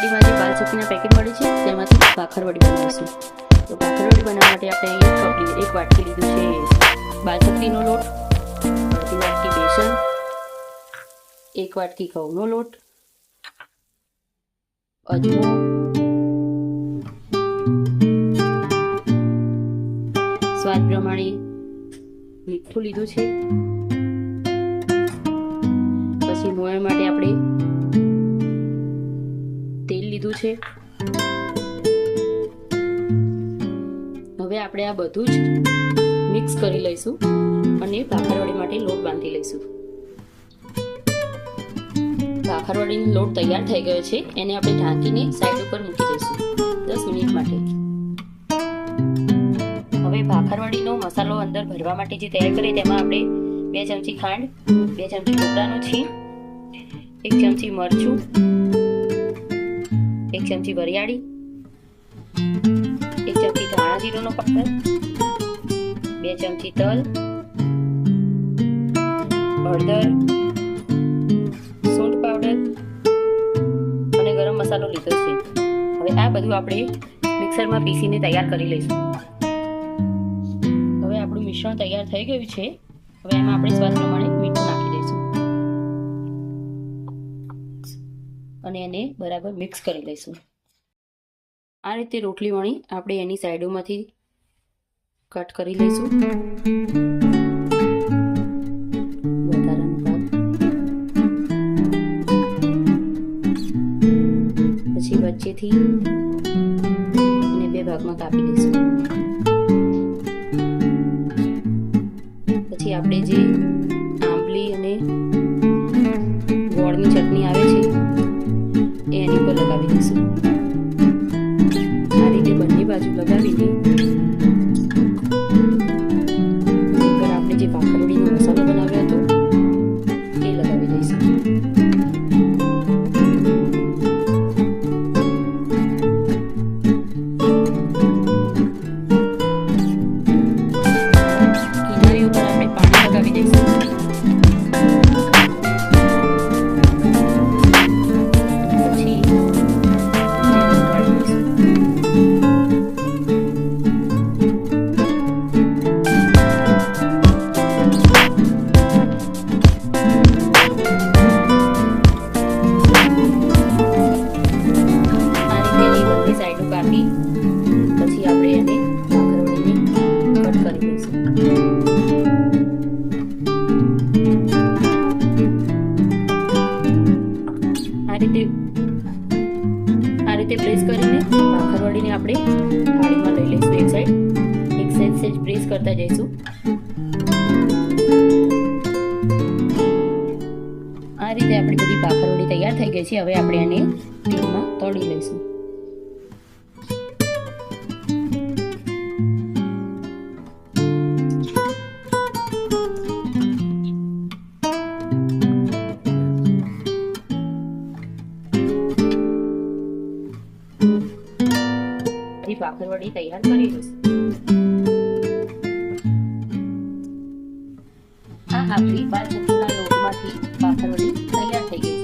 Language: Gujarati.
ભાખરવાડીમાં જે બાલચક્કીના પેકેટ મળે છે. તેમાંથી ભાખરવડી બનાવીશું. તો ભાખરવડી બનાવવા માટે આપણે એક કપડી એક વાટકી લીધું છે બાલચક્કીનો લોટ અડધી વાટકી બેસન એક વાટકી ઘઉંનો લોટ, અજમો, સ્વાદ પ્રમાણે મીઠું લીધું છે. પછી મોયણ માટે આપણે લીધું છે. હવે આપણે આ બધું જ મિક્સ કરી લઈશું અને ભાખરવાડી માટે લોટ બાંધી લઈશું. ભાખરવાડીનો લોટ તૈયાર થઈ ગયો છે. એને આપણે ઢાંકીને સાઈડ ઉપર મૂકી દઈશું દસ મિનિટ માટે. હવે ભાખરવાડીનો મસાલો અંદર ભરવા માટે જે તૈયાર કરીએ તેમાં આપણે બે ચમચી ખાંડ, બે ચમચી ટોપરાનું છીણ, એક ચમચી મરચું એક ચમચી વરિયાળી, એક ચમચી ધાણા જીરુંનો પાવડર બે ચમચી તલ, હળદર સૂંઠ પાવડર અને ગરમ મસાલો લીધો છે. હવે આ બધું આપણે મિક્સરમાં પીસીને તૈયાર કરી લઈશું. હવે આપણું મિશ્રણ તૈયાર થઈ ગયું છે. હવે એમાં આપણે સ્વાદ અને એને બરાબર મિક્સ કરી લઈશું આ રીતે રોટલી વણી આપણે એની સાઈડોમાંથી કટ કરી લઈશું. પછી વચ્ચેથી એને બે ભાગમાં કાપી લઈશું. પછી આપણે જે આંબલી અને ગોળની ચટણી આવે છે એની ભાખરવડીને આપણે થાળીમાં લઈ લઈશું. એક સાઈડ એક સાઈડ સેજ પ્રેસ કરતા જઈશું. આ રીતે આપણી બધી ભાખરવડી તૈયાર થઈ ગઈ છે. હવે આપણે આને તેલમાં તળી લઈશું. બધી ભાખરવડી તૈયાર કરી લઈશું. આ આપણી બાર ચકીના લોટમાંથી ભાખરવડી તૈયાર થઈ ગઈ